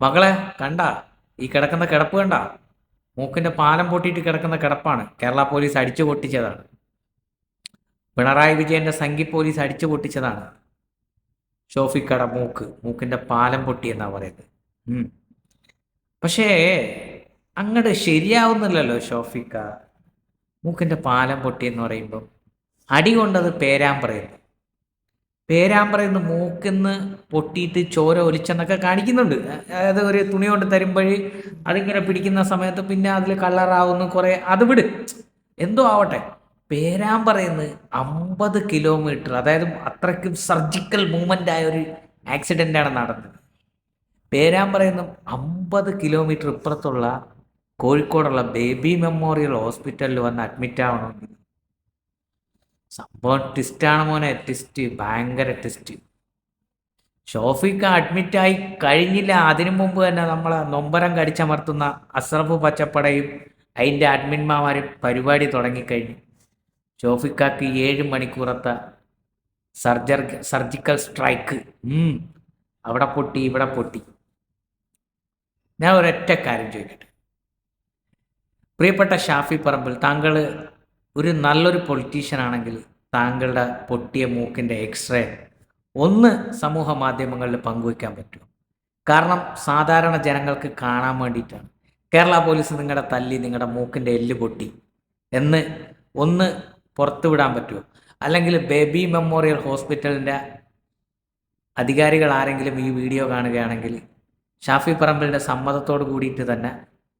മകളെ കണ്ട? ഈ കിടക്കുന്ന കിടപ്പ് കണ്ട? മൂക്കിന്റെ പാലം പൊട്ടിയിട്ട് കിടക്കുന്ന കിടപ്പാണ്. കേരള പോലീസ് അടിച്ചു പൊട്ടിച്ചതാണ്. പിണറായി വിജയന്റെ സംഘി പോലീസ് അടിച്ചു പൊട്ടിച്ചതാണ്. ഷോഫിക്കട മൂക്ക് മൂക്കിന്റെ പാലം പൊട്ടി എന്നാ പറയുന്നത്. പക്ഷേ അങ്ങോട്ട് ശരിയാവുന്നില്ലല്ലോ ഷോഫിക്ക. മൂക്കിന്റെ പാലം പൊട്ടി എന്ന് പറയുമ്പോൾ അടി കൊണ്ടത് പേരാമ്പ്രയുന്നു പേരാമ്പ്രയിന്ന് മൂക്കിന്ന് പൊട്ടിയിട്ട് ചോര ഒലിച്ചെന്നൊക്കെ കാണിക്കുന്നുണ്ട്. അതായത് ഒരു തുണി കൊണ്ട് തരുമ്പോൾ അതിങ്ങനെ പിടിക്കുന്ന സമയത്ത് പിന്നെ അതിൽ കളറാവുന്നു കുറേ അത് വിട്. എന്തോ ആവട്ടെ. പേരാമ്പ്രയെന്ന് അമ്പത് കിലോമീറ്റർ അതായത് അത്രയ്ക്കും സർജിക്കൽ മൂവ്മെന്റ് ആയ ഒരു ആക്സിഡന്റ് ആണ് നടന്നത്. പേരാമ്പ്രയെന്ന് അമ്പത് കിലോമീറ്റർ ഇപ്പുറത്തുള്ള കോഴിക്കോടുള്ള ബേബി മെമ്മോറിയൽ ഹോസ്പിറ്റലിൽ വന്ന് അഡ്മിറ്റ് ആവണമെങ്കിൽ സംഭവം ട്വിസ്റ്റാണ് മോനെ ട്വിസ്റ്റ് ഭയങ്കര ട്വിസ്റ്റ് ഷോഫിക്ക് അഡ്മിറ്റായി കഴിഞ്ഞില്ല. അതിനു മുമ്പ് തന്നെ നമ്മളെ നൊമ്പരം കടിച്ചമർത്തുന്ന അസ്രഫ് പച്ചപ്പടയും അതിന്റെ അഡ്മിന്മാരും പരിപാടി തുടങ്ങിക്കഴിഞ്ഞു. ഷോഫിക്കാക്ക് ഏഴ് മണിക്കൂറത്തെ സർജർ സർജിക്കൽ സ്ട്രൈക്ക്. അവിടെ പൊട്ടി ഇവിടെ പൊട്ടി. ഞാൻ ഒരൊറ്റ കാര്യം ചോദിക്കട്ടെ. പ്രിയപ്പെട്ട ഷാഫി പറമ്പിൽ താങ്കൾ ഒരു നല്ലൊരു പൊളിറ്റീഷ്യൻ ആണെങ്കിൽ താങ്കളുടെ പൊട്ടിയ മൂക്കിന്റെ എക്സ്റേ ഒന്ന് സമൂഹ മാധ്യമങ്ങളിൽ പങ്കുവയ്ക്കാൻ പറ്റുമോ കാരണം സാധാരണ ജനങ്ങൾക്ക് കാണാൻ വേണ്ടിയിട്ടാണ്. കേരള പോലീസ് നിങ്ങളുടെ തല്ലി നിങ്ങളുടെ മൂക്കിന്റെ എല്ല് പൊട്ടി എന്ന് ഒന്ന് പുറത്തുവിടാൻ പറ്റുമോ? അല്ലെങ്കിൽ ബേബി മെമ്മോറിയൽ ഹോസ്പിറ്റലിന്റെ അധികാരികൾ ആരെങ്കിലും ഈ വീഡിയോ കാണുകയാണെങ്കിൽ ഷാഫി പറമ്പിലിന്റെ സമ്മതത്തോട് കൂടിയിട്ട് തന്നെ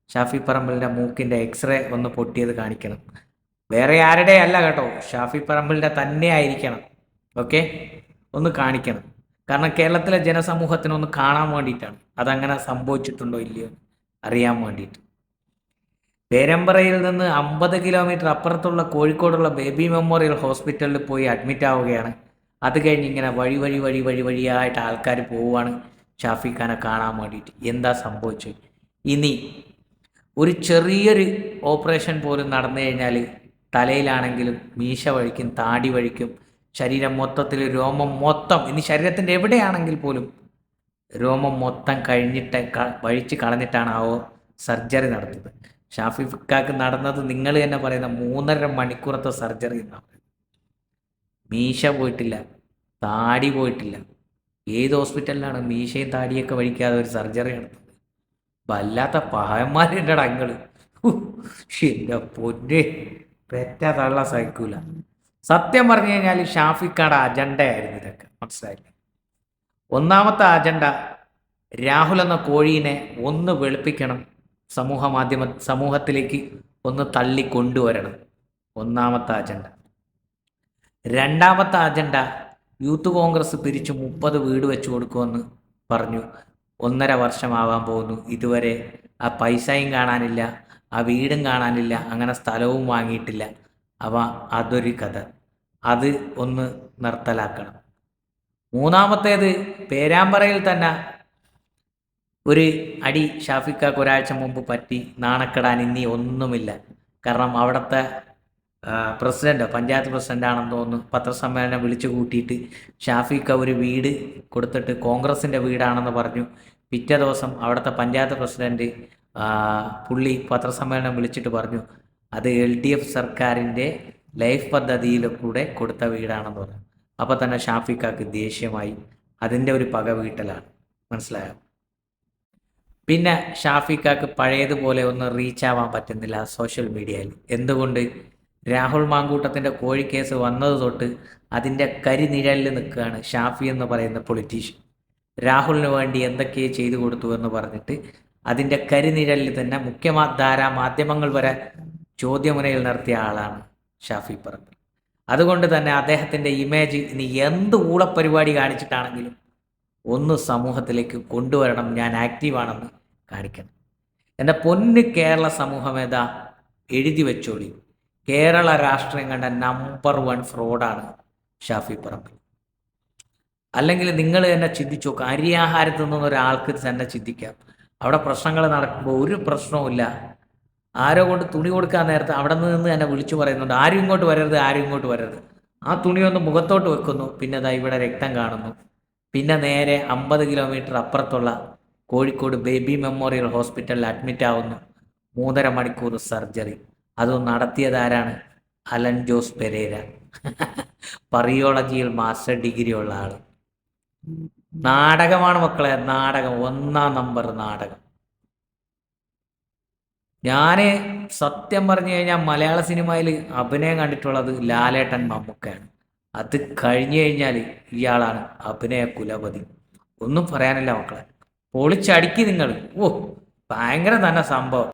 ഷാഫി പറമ്പിലിന്റെ മൂക്കിന്റെ എക്സ്റേ ഒന്ന് പൊട്ടിയത് കാണിക്കണം. വേറെ ആരുടെ അല്ല കേട്ടോ. ഷാഫി പറമ്പിലിന്റെ തന്നെ ആയിരിക്കണം. ഓക്കെ ഒന്ന് കാണിക്കണം. കാരണം കേരളത്തിലെ ജനസമൂഹത്തിന് ഒന്ന് കാണാൻ വേണ്ടിയിട്ടാണ്. അതങ്ങനെ സംഭവിച്ചിട്ടുണ്ടോ ഇല്ലയോ അറിയാൻ വേണ്ടിയിട്ട്. പേരമ്പറയിൽ നിന്ന് അമ്പത് കിലോമീറ്റർ അപ്പുറത്തുള്ള കോഴിക്കോടുള്ള ബേബി മെമ്മോറിയൽ ഹോസ്പിറ്റലിൽ പോയി അഡ്മിറ്റ് ആവുകയാണ്. അത് കഴിഞ്ഞ് ഇങ്ങനെ വഴി വഴി വഴി വഴി വഴിയായിട്ട് ആൾക്കാർ പോവുകയാണ് ഷാഫി ഖാനെ കാണാൻ വേണ്ടിയിട്ട്. എന്താ സംഭവിച്ചത്? ഇനി ഒരു ചെറിയൊരു ഓപ്പറേഷൻ പോലും നടന്നു കഴിഞ്ഞാൽ തലയിലാണെങ്കിലും മീശ വഴിക്കും താടി വഴിക്കും ശരീരം മൊത്തത്തിൽ രോമം മൊത്തം ഇനി ശരീരത്തിന്റെ എവിടെയാണെങ്കിൽ പോലും രോമം മൊത്തം കഴിഞ്ഞിട്ട് വഴിച്ച് കളഞ്ഞിട്ടാണ് ആ സർജറി നടത്തുന്നത് ഷാഫി ഫിക്കാക്ക് നടന്നത് നിങ്ങൾ തന്നെ പറയുന്ന മൂന്നര മണിക്കൂറത്തെ സർജറി എന്നാണ്. മീശ പോയിട്ടില്ല താടി പോയിട്ടില്ല. ഏത് ഹോസ്പിറ്റലിലാണ് മീശയും താടിയൊക്കെ വഴിക്കാതെ ഒരു സർജറി നടത്തുന്നത് വല്ലാത്ത പഹന്മാരുടെ അങ്ങൾ എന്റെ പൊന്നെ. പെറ്റ തള്ള സഹിക്കൂല സത്യം പറഞ്ഞു കഴിഞ്ഞാൽ ഷാഫിക്കാടെ അജണ്ടയായിരുന്നു ഇതൊക്കെ. മനസ്സിലായില്ലേ? ഒന്നാമത്തെ അജണ്ട രാഹുൽ എന്ന കോഴീനെ ഒന്ന് വെളുപ്പിക്കണം. സമൂഹ മാധ്യമ സമൂഹത്തിലേക്ക് ഒന്ന് തള്ളി കൊണ്ടുവരണം ഒന്നാമത്തെ അജണ്ട രണ്ടാമത്തെ അജണ്ട യൂത്ത് കോൺഗ്രസ് പിരിച്ചു മുപ്പത് വീട് വെച്ചു കൊടുക്കുമെന്ന് പറഞ്ഞു. ഒന്നര വർഷമാവാൻ പോകുന്നു. ഇതുവരെ ആ പൈസയും കാണാനില്ല. ആ വീടും കാണാനില്ല അങ്ങനെ സ്ഥലവും വാങ്ങിയിട്ടില്ല. അവ അതൊരു കഥ. അത് ഒന്ന് നിർത്തലാക്കണം. മൂന്നാമത്തേത് പേരാമ്പ്രയിൽ തന്നെ ഒരു അടി ഷാഫിക്കാക്ക് ഒരാഴ്ച മുമ്പ് പറ്റി നാണക്കെടാൻ ഇനി ഒന്നുമില്ല. കാരണം അവിടുത്തെ പ്രസിഡന്റ് പഞ്ചായത്ത് പ്രസിഡന്റ് ആണെന്ന് തോന്നുന്നു പത്രസമ്മേളനം വിളിച്ചു കൂട്ടിയിട്ട് ഷാഫിക്ക ഒരു വീട് കൊടുത്തിട്ട് കോൺഗ്രസിന്റെ വീടാണെന്ന് പറഞ്ഞു. പിറ്റേ ദിവസം അവിടുത്തെ പഞ്ചായത്ത് പ്രസിഡന്റ് ആ, പുള്ളി പത്രസമ്മേളനം വിളിച്ചിട്ട് പറഞ്ഞു അത് എൽ ഡി എഫ് സർക്കാരിന്റെ ലൈഫ് പദ്ധതിയിൽ കൂടെ കൊടുത്ത വീടാണെന്ന് പറഞ്ഞു. അപ്പോൾ തന്നെ ഷാഫിക്കാക്ക് ദേഷ്യമായി. അതിന്റെ ഒരു പക വീട്ടലാണ്. മനസ്സിലായോ? പിന്നെ ഷാഫിക്കാക്ക് പഴയതുപോലെ ഒന്ന് റീച്ച് ആവാൻ പറ്റുന്നില്ല സോഷ്യൽ മീഡിയയിൽ എന്തുകൊണ്ട്? രാഹുൽ മാങ്കൂട്ടത്തിന്റെ കോഴിക്കേസ് വന്നത് തൊട്ട് അതിന്റെ കരിനിഴലിൽ നിൽക്കുകയാണ് ഷാഫി എന്ന് പറയുന്ന പൊളിറ്റീഷ്യൻ രാഹുലിന് വേണ്ടി എന്തൊക്കെ ചെയ്തു കൊടുത്തു എന്ന് പറഞ്ഞിട്ട് അതിന്റെ കരിനിഴലിൽ തന്നെ മുഖ്യമാധാര മാധ്യമങ്ങൾ വരെ ചോദ്യമുനയിൽ നിർത്തിയ ആളാണ് ഷാഫി പറമ്പിൽ. അതുകൊണ്ട് തന്നെ അദ്ദേഹത്തിന്റെ ഇമേജ് ഇനി എന്ത് ഊളപ്പരിപാടി കാണിച്ചിട്ടാണെങ്കിലും ഒന്ന് സമൂഹത്തിലേക്ക് കൊണ്ടുവരണം ഞാൻ ആക്റ്റീവാണെന്ന് കാണിക്കണം. എന്റെ പൊന്ന് കേരള സമൂഹമേത എഴുതി വെച്ചോളി. കേരള രാഷ്ട്രീയം കണ്ട നമ്പർ വൺ ഫ്രോഡാണ് ഷാഫി പറമ്പിൽ. അല്ലെങ്കിൽ നിങ്ങൾ തന്നെ ചിന്തിച്ചു നോക്കുക അരിയാഹാരത്തിൽ നിന്നൊരാൾക്ക് തന്നെ ചിന്തിക്കാം. അവിടെ പ്രശ്നങ്ങൾ നടക്കുമ്പോൾ ഒരു പ്രശ്നവുമില്ല ആരോ കൊണ്ട് തുണി കൊടുക്കാൻ നേരത്തെ അവിടെ നിന്ന് എന്നെ വിളിച്ചു പറയുന്നുണ്ട്. ആരും ഇങ്ങോട്ട് വരരുത് ആരും ഇങ്ങോട്ട് വരരുത്. ആ തുണി ഒന്ന് മുഖത്തോട്ട് വെക്കുന്നു. പിന്നെ ദാ ഇവിടെ രക്തം കാണുന്നു. പിന്നെ നേരെ അമ്പത് കിലോമീറ്റർ അപ്പുറത്തുള്ള കോഴിക്കോട് ബേബി മെമ്മോറിയൽ ഹോസ്പിറ്റലിൽ അഡ്മിറ്റ് ആവുന്നു മൂന്നര മണിക്കൂർ സർജറി. അതും നടത്തിയതാരാണ് Allen Jose Pereira. പറിയോളജിയിൽ master degree ഉള്ള ആൾ. നാടകമാണ് മക്കളെ നാടകം. ഒന്നാം നമ്പർ നാടകം. ഞാൻ സത്യം പറഞ്ഞു കഴിഞ്ഞാൽ മലയാള സിനിമയിൽ അഭിനയം കണ്ടിട്ടുള്ളത് ലാലേട്ടൻ മമ്മൂക്കയാണ്. അത് കഴിഞ്ഞു കഴിഞ്ഞാൽ ഇയാളാണ് അഭിനയ കുലപതി. ഒന്നും പറയാനില്ല മക്കളെ. പൊളിച്ചടിക്ക് നിങ്ങൾ ഓ ഭയങ്കര തന്നെ സംഭവം.